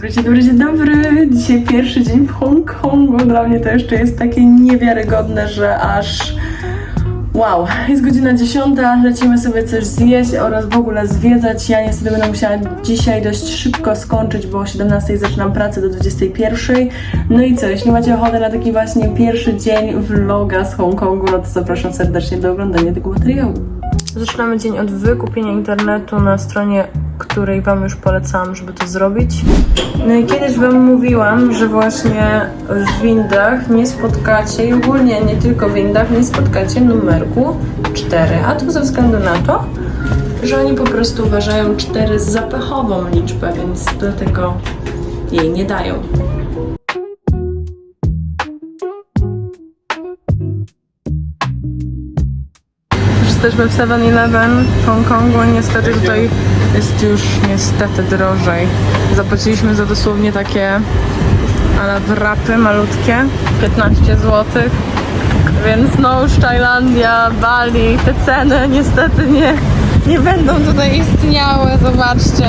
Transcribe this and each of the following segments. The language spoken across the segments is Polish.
dobry, dzień dobry, dzień dobry. Dzisiaj pierwszy dzień w Hongkongu. Dla mnie to jeszcze jest takie niewiarygodne, że aż. Wow, jest godzina 10, lecimy sobie coś zjeść oraz w ogóle zwiedzać. Ja niestety będę musiała dzisiaj dość szybko skończyć, bo o 17 zaczynam pracę do 21. No i co, jeśli macie ochotę na taki właśnie pierwszy dzień vloga z Hongkongu, no to zapraszam serdecznie do oglądania tego materiału. Zaczynamy dzień od wykupienia internetu na stronie, której Wam już polecałam, żeby to zrobić. No i kiedyś Wam mówiłam, że właśnie w windach nie spotkacie, i ogólnie nie tylko w windach, nie spotkacie numerku 4. A to ze względu na to, że oni po prostu uważają 4 za pechową liczbę, więc dlatego jej nie dają. Jesteśmy w 7-Eleven w Hongkongu. Niestety tutaj jest już niestety drożej. Zapłaciliśmy za dosłownie takie ale wrapy malutkie, 15 zł. Więc no już Tajlandia, Bali, te ceny niestety nie, nie będą tutaj istniały. Zobaczcie.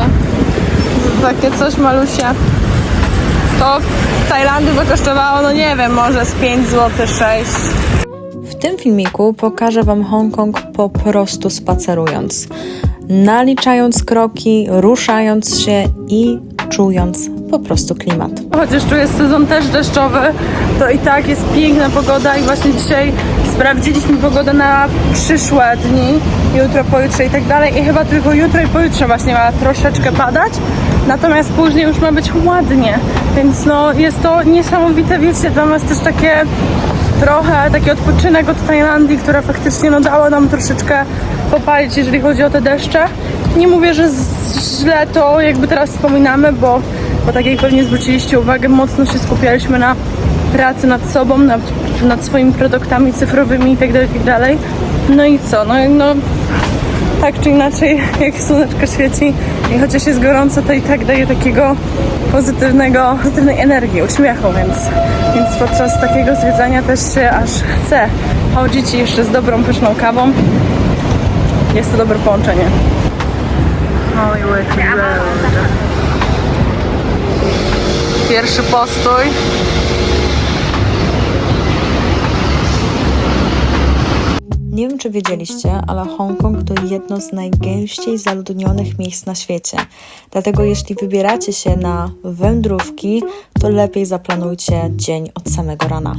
Takie coś malusie. To w Tajlandii by kosztowało, no nie wiem, może z 5 zł, 6 W tym filmiku pokażę Wam Hongkong po prostu spacerując, naliczając kroki, ruszając się i czując po prostu klimat. Chociaż tu jest sezon też deszczowy, to i tak jest piękna pogoda i właśnie dzisiaj sprawdziliśmy pogodę na przyszłe dni, jutro, pojutrze i tak dalej i chyba tylko jutro i pojutrze właśnie ma troszeczkę padać, natomiast później już ma być ładnie, więc no jest to niesamowite, wiecie, dla nas też takie trochę taki odpoczynek od Tajlandii, która faktycznie no, dała nam troszeczkę popalić, jeżeli chodzi o te deszcze. Nie mówię, że źle to jakby teraz wspominamy, bo, bo tak jak pewnie zwróciliście uwagę, mocno się skupialiśmy na pracy nad sobą, nad, nad swoimi produktami cyfrowymi itd., itd. No i co? No, no tak czy inaczej, jak słoneczko świeci i chociaż jest gorąco, to i tak daje takiego pozytywnego, pozytywnej energii, uśmiechu, więc, więc podczas takiego zwiedzania też się aż chce chodzić i jeszcze z dobrą, pyszną kawą. Jest to dobre połączenie. Hollywood Road. Pierwszy postój. Nie wiem, czy wiedzieliście, ale Hongkong to jedno z najgęściej zaludnionych miejsc na świecie. Dlatego jeśli wybieracie się na wędrówki, to lepiej zaplanujcie dzień od samego rana.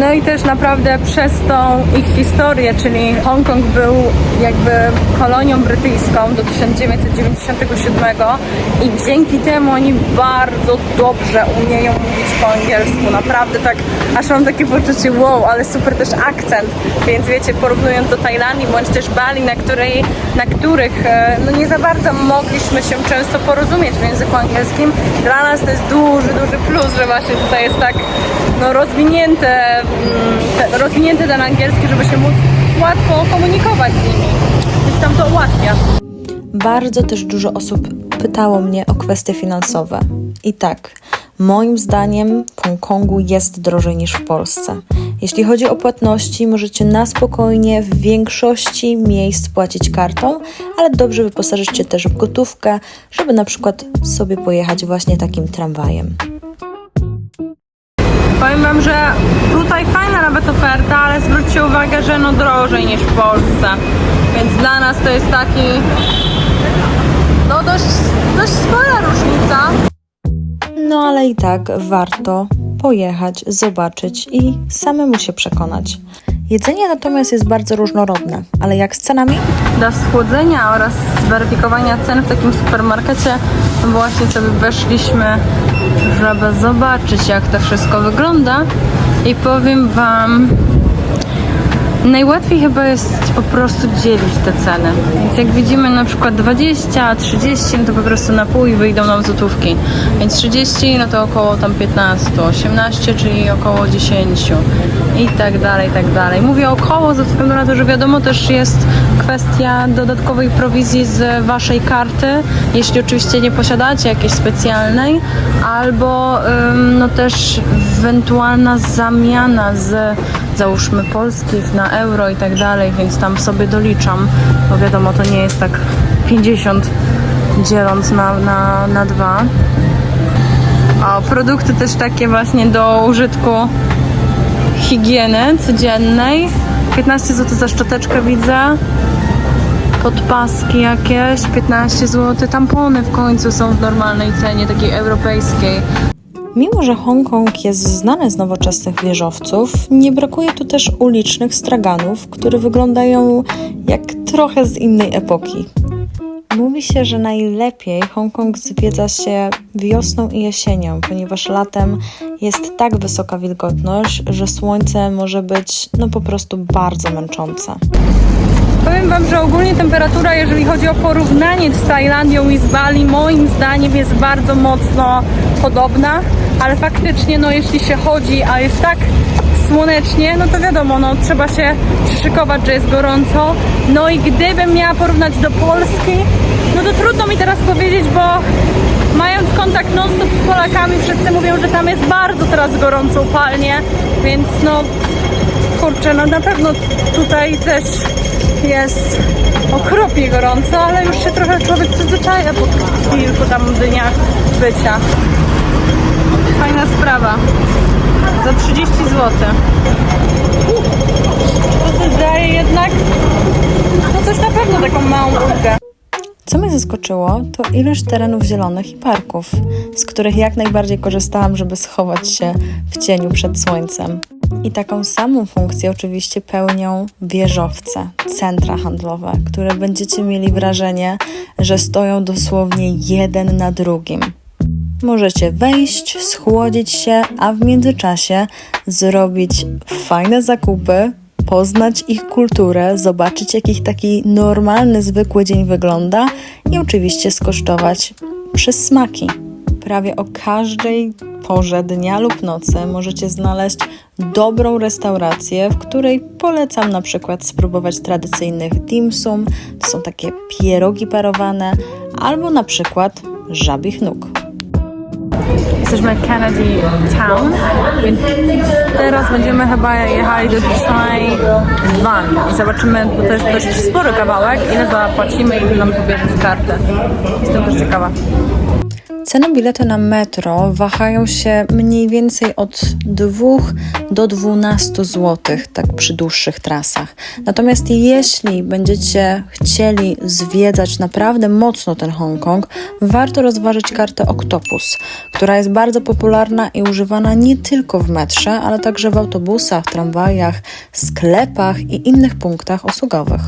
No i też naprawdę przez tą ich historię, czyli Hongkong był jakby kolonią brytyjską do 1997 i dzięki temu oni bardzo dobrze umieją mówić po angielsku. Naprawdę tak, aż mam takie poczucie wow, ale super też akcent. Więc wiecie, porównując do Tajlandii bądź też Bali, na, której, na których e, no nie za bardzo mogliśmy się często porozumieć w języku angielskim, dla nas to jest duży, duży plus, że właśnie tutaj jest tak no, rozwinięte, mm, rozwinięty ten angielski, żeby się móc łatwo komunikować z nimi. Więc tam to ułatwia. Bardzo też dużo osób pytało mnie o kwestie finansowe. I tak, moim zdaniem w Hongkongu jest drożej niż w Polsce. Jeśli chodzi o płatności, możecie na spokojnie w większości miejsc płacić kartą, ale dobrze wyposażyć się też w gotówkę, żeby na przykład sobie pojechać właśnie takim tramwajem. Powiem Wam, że tutaj fajna nawet oferta, ale zwróćcie uwagę, że no drożej niż w Polsce. Więc dla nas to jest taki no dość, dość spora różnica. No ale i tak warto pojechać, zobaczyć i samemu się przekonać. Jedzenie natomiast jest bardzo różnorodne, ale jak z cenami? Dla schłodzenia oraz zweryfikowania cen w takim supermarkecie no właśnie sobie weszliśmy, żeby zobaczyć jak to wszystko wygląda i powiem Wam najłatwiej chyba jest po prostu dzielić te ceny. Więc jak widzimy na przykład 20, 30, no to po prostu na pół i wyjdą nam złotówki. Więc 30 no to około tam 15, 18 czyli około 10 i tak dalej, i tak dalej. Mówię około ze względu na to, że wiadomo też jest kwestia dodatkowej prowizji z waszej karty, jeśli oczywiście nie posiadacie jakiejś specjalnej, albo no też ewentualna zamiana z załóżmy polskich na euro i tak dalej, więc tam sobie doliczam, bo wiadomo to nie jest tak 50 dzieląc na, na, na dwa. O, produkty też takie właśnie do użytku higieny codziennej. 15 zł za szczoteczkę widzę. Podpaski jakieś, 15 zł. Tampony w końcu są w normalnej cenie, takiej europejskiej. Mimo, że Hongkong jest znany z nowoczesnych wieżowców, nie brakuje tu też ulicznych straganów, które wyglądają jak trochę z innej epoki. Mówi się, że najlepiej Hongkong zwiedza się wiosną i jesienią, ponieważ latem jest tak wysoka wilgotność, że słońce może być no po prostu bardzo męczące. Powiem Wam, że ogólnie temperatura, jeżeli chodzi o porównanie z Tajlandią i z Bali, moim zdaniem jest bardzo mocno podobna, ale faktycznie, no jeśli się chodzi, a jest tak słonecznie, no to wiadomo, no trzeba się przyszykować, że jest gorąco. No i gdybym miała porównać do Polski, to trudno mi teraz powiedzieć, bo mając kontakt non-stop z Polakami, wszyscy mówią, że tam jest bardzo teraz gorąco upalnie, więc no kurczę, no na pewno tutaj też jest okropnie gorąco, ale już się trochę człowiek przyzwyczaja po kilku tam dniach bycia. Fajna sprawa. Za 30 zł. To coś daje jednak, no coś na pewno taką małą ulgę. Co mnie zaskoczyło, to ilość terenów zielonych i parków, z których jak najbardziej korzystałam, żeby schować się w cieniu przed słońcem. I taką samą funkcję oczywiście pełnią wieżowce, centra handlowe, które będziecie mieli wrażenie, że stoją dosłownie jeden na drugim. Możecie wejść, schłodzić się, a w międzyczasie zrobić fajne zakupy, poznać ich kulturę, zobaczyć jak ich taki normalny, zwykły dzień wygląda i oczywiście skosztować przez smaki. Prawie o każdej porze dnia lub nocy możecie znaleźć dobrą restaurację, w której polecam na przykład spróbować tradycyjnych dim sum, to są takie pierogi parowane, albo na przykład żabich nóg. Jesteśmy Kennedy Town, więc teraz będziemy chyba jechali do Taiwan i zobaczymy, bo to jest dość spory kawałek, ile zapłacimy i ile nam pobierze z karty. Jestem też ciekawa. Ceny biletu na metro wahają się mniej więcej od 2 do 12 zł, tak przy dłuższych trasach. Natomiast jeśli będziecie chcieli zwiedzać naprawdę mocno ten Hongkong, warto rozważyć kartę Octopus, która jest bardzo popularna i używana nie tylko w metrze, ale także w autobusach, tramwajach, sklepach i innych punktach usługowych.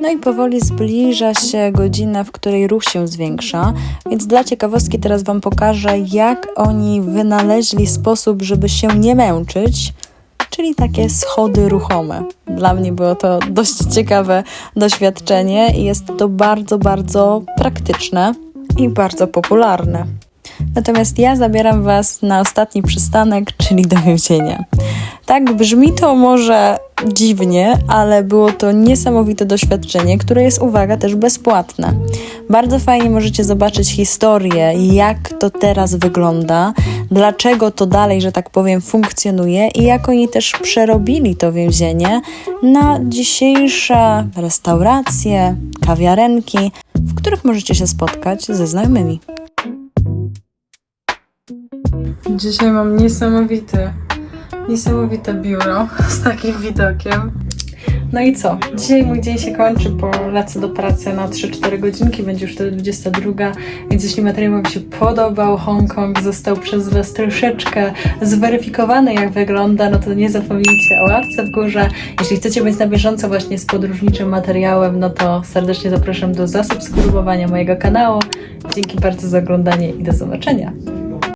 No i powoli zbliża się godzina, w której ruch się zwiększa, więc dla ciekawostki teraz Wam pokażę, jak oni wynaleźli sposób, żeby się nie męczyć, czyli takie schody ruchome. Dla mnie było to dość ciekawe doświadczenie i jest to bardzo, bardzo praktyczne i bardzo popularne. Natomiast ja zabieram Was na ostatni przystanek, czyli do więzienia. Tak brzmi to może dziwnie, ale było to niesamowite doświadczenie, które jest, uwaga, też bezpłatne. Bardzo fajnie możecie zobaczyć historię, jak to teraz wygląda, dlaczego to dalej, że tak powiem, funkcjonuje i jak oni też przerobili to więzienie na dzisiejsze restauracje, kawiarenki, w których możecie się spotkać ze znajomymi. Dzisiaj mam niesamowity, niesamowite biuro z takim widokiem. No i co? Dzisiaj mój dzień się kończy, bo lecę do pracy na 3-4 godzinki, będzie już wtedy 22, więc jeśli materiał Wam się podobał, Hongkong został przez Was troszeczkę zweryfikowany, jak wygląda, no to nie zapomnijcie o łapce w górze. Jeśli chcecie być na bieżąco właśnie z podróżniczym materiałem, no to serdecznie zapraszam do zasubskrybowania mojego kanału. Dzięki bardzo za oglądanie i do zobaczenia.